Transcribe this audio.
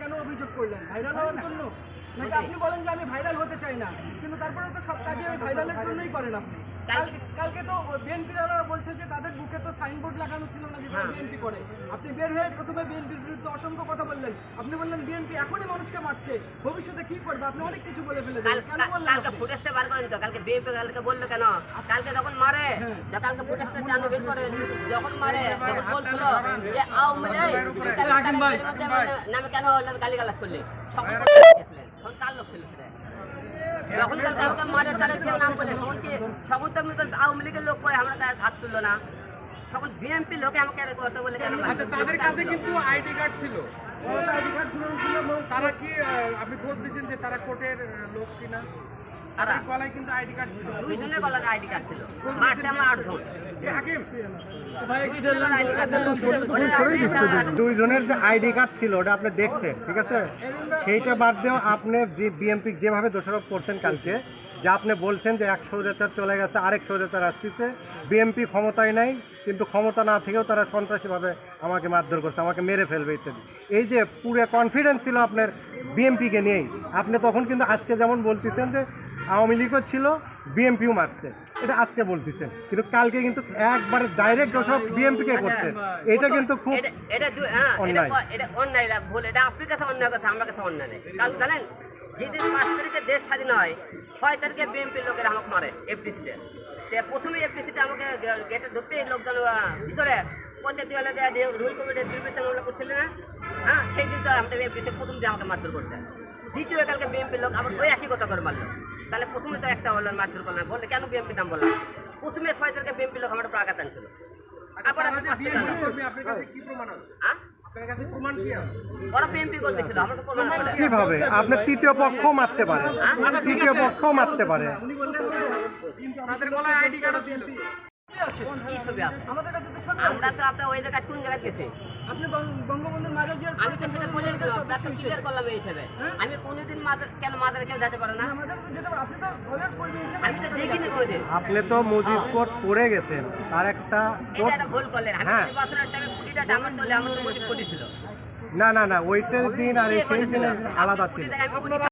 কেন অভিযোগ করলেন? ভাইরাল হওয়ার জন্য? নাকি আপনি বলেন যে আমি ভাইরাল হতে চাই না? কিন্তু তারপরে তো সব কাজে ওই ভাইরালের জন্যই করেন আপনি। কালকে তো বিএনপি বলছে যে তাদের বুকে তো সাইনবোর্ড লাগানো ছিল না যে। বিএনপি করে। আপনি বের হয়ে প্রথমে বিএনপির বিরুদ্ধে অসংখ্য কথা বললেন। আপনি বললেন বিএনপি এখনই মানুষকে মারছে। ভবিষ্যতে কি করবে? আপনি অনেক কিছু বলে ফেলে কাল দিলেন কেন কাল- বললেন কালকে ফুটেজটা বার করেন তো? কালকে বিএনপি কালকে বলল কেন? কালকে যখন মারে হ্যাঁ। কালকে ফুটেজটা জানো বের করে যখন মারে যখন বলছিল যে আওয়ামী লীগ তাহলে তারা বের করতে পারবে না। নামে কেন গালি গালাজ করলে? সকল তখন কার লোক ছিল সেটা? যখন কালকে আমাকে মারে তাহলে নাম বলে তখন কি সকল তো আওয়ামী লীগের লোক করে আমরা হাত তুললো না। সকল বিএনপি লোকে আমাকে করতে বলে কেন তাদের কাছে কিন্তু আইডি কার্ড ছিল। ID card ছিল- তারা কি আপনি খোঁজ দিচ্ছেন যে তারা কোর্টের লোক কিনা? তারা গলায় কিন্তু আইডি কার্ড ছিল। দুই জনের গলায় আইডি কার্ড ছিল। মারছে আমরা আটজন হাকিম? দুই জনের আইডি কার্ড ছিল। দুইজনের যে আইডি কার্ড ছিল ওটা আপনি দেখছেন ঠিক আছে? সেইটা বাদ দিয়েও আপনি যে বিএমপি যেভাবে দোষারোপ করছেন কালকে যে আপনি বলছেন যে এক সৌরাচার চলে গেছে আরেক সৌরাচার আসতেছে। বিএমপি ক্ষমতায় নাই কিন্তু ক্ষমতা না থেকেও তারা সন্ত্রাসীভাবে আমাকে মারধর করছে আমাকে মেরে ফেলবে ইত্যাদি। এই যে পুরো কনফিডেন্স ছিল আপনার বিএমপিকে নিয়েই। আপনি তখন কিন্তু আজকে যেমন বলতেছেন যে আওয়ামী লীগও ছিল বিএমপিও মারছে। এটা আজকে বলতেছেন। কিন্তু কালকে কিন্তু একবারে ডাইরেক্ট দোষারোপ বিএমপিকে করছে। এটা কিন্তু খুব এটা হ্যাঁ, অন্যায়। এটা অন্যায় ভুল এটা আপনার কাছে অন্যায় কথা আমার কাছে অন্যায় কারণ জানেন যেদিন পাঁচ তারিখে দেশ স্বাধীন হয় ছয় তারিখে বিএনপির লোকেরা আমাকে মারে এফডিসিতে। প্রথমে এফডিসিতে আমাকে গেটে ঢুকতেই লোকজন ভিতরে পঞ্চায়েত রুল কমিটির দুর্বৃত্ত মামলা করছিলেন না। হ্যাঁ সেই দিন তো আমাদের এফডিসিতে প্রথম দিন আমাকে মারধর করতে দ্বিতীয় কালকে বিএনপির লোক আবার ওই একই কথা করে মারলো। তাহলে প্রথমে তো একটা হলো মারধর করলাম বললে কেন বিএনপি দাম বললাম প্রথমে ছয় তারিখে বিএনপির লোক আমার উপর আঘাত আনছিল। আবার আমি হ্যাঁ? কীভাবে? আপনি তৃতীয় পক্ষ মারতে পারে। তৃতীয় পক্ষ মারতে পারে। আছে? আমাদের কাছে আমরা তো আপনার ওই জায়গায় কোন জায়গায় গেছে? আপনি বঙ্গবন্ধুর মাঝে আমি তো সেটা বলে দিলাম তার তো ক্লিয়ার করলাম এই হিসেবে। হ্যাঁ? আমি কোনোদিন মাদার কেন মাদার কেন যেতে পারে না? আমাদের তো যেতে পারে আপনি তো দলের কর্মী হিসেবে। আমি তো দেখিনি কোনোদিন। আপনি তো মুজিব কোর্ট পড়ে গেছেন আর একটা এটা ভুল করলেন। আমি হ্যাঁ। নির্বাচনের টাইমে কুড়িটা ডায়মন্ড বলে আমার ছিল। না না না ওইটার দিন আর এই সেই দিন আলাদা ছিল।